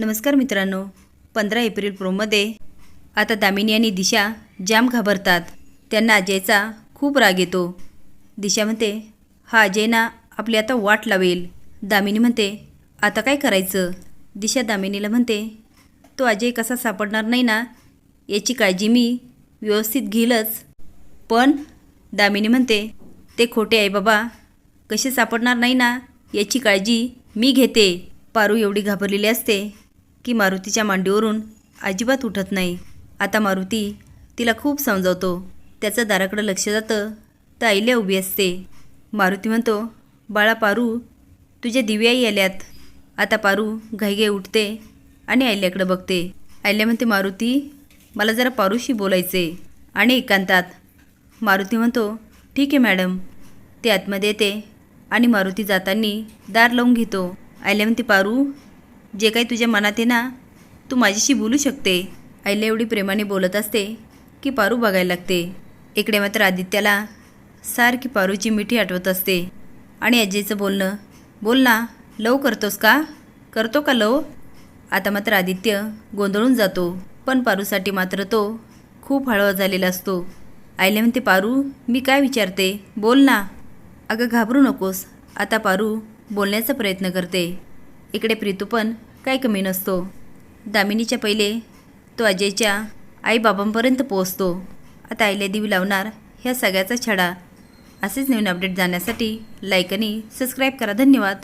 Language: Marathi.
नमस्कार मित्रांनो पंधरा एप्रिल प्रोमध्ये आता दामिनी आणि दिशा जाम घाबरतात. त्यांना अजयचा खूप राग येतो. दिशा म्हणते हा अजय ना आपली आता वाट लावेल. दामिनी म्हणते आता काय करायचं? दिशा दामिनीला म्हणते तो अजय कसा सापडणार नाही ना? याची काळजी मी व्यवस्थित घेईलच. पण दामिनी म्हणते ते खोटे आहे बाबा. कसे सापडणार नाही ना? याची काळजी मी घेते. पारू एवढी घाबरलेली असते. की मारुतीच्या मांडीवरून अजिबात उठत नाही. आता मारुती तिला खूप समजावतो. त्याचं दाराकडं लक्ष जातं तर आईल्या उभी असते. मारुती म्हणतो बाळा पारू तुझ्या दिव्याही आल्यात. आता पारू घाईघाई उठते आणि आईल्याकडं बघते. आईल्या म्हणते मारुती मला जरा पारूशी बोलायचे आणि एकांतात. मारुती म्हणतो ठीक आहे मॅडम. ते आतमध्ये येते आणि मारुती जाताना दार लावून घेतो. आईल्या म्हणते पारू जे काही तुझ्या मनात आहे ना तू माझ्याशी बोलू शकते. आईला एवढी प्रेमाने बोलत असते की पारू बघायला लागते. इकडे मात्र आदित्याला सारखी पारूची मिठी आठवत असते. आणि अजयचं बोलणं बोल ना लव करतोस का? करतो का लव? आता मात्र आदित्य गोंधळून जातो. पण पारूसाठी मात्र तो खूप हळवा झालेला असतो. आईला म्हणते पारू मी काय विचारते? बोल ना. अगं घाबरू नकोस. आता पारू बोलण्याचा प्रयत्न करते. इकडे प्रीतू पण काय कमी नसतो. दामिनीच्या पहिले तो अजयच्या आईबाबांपर्यंत पोहोचतो. आता आईला देऊ लावणार ह्या सगळ्याचा छडा. असेच नवीन अपडेट जाण्यासाठी लाईक आणि सबस्क्राईब करा. धन्यवाद.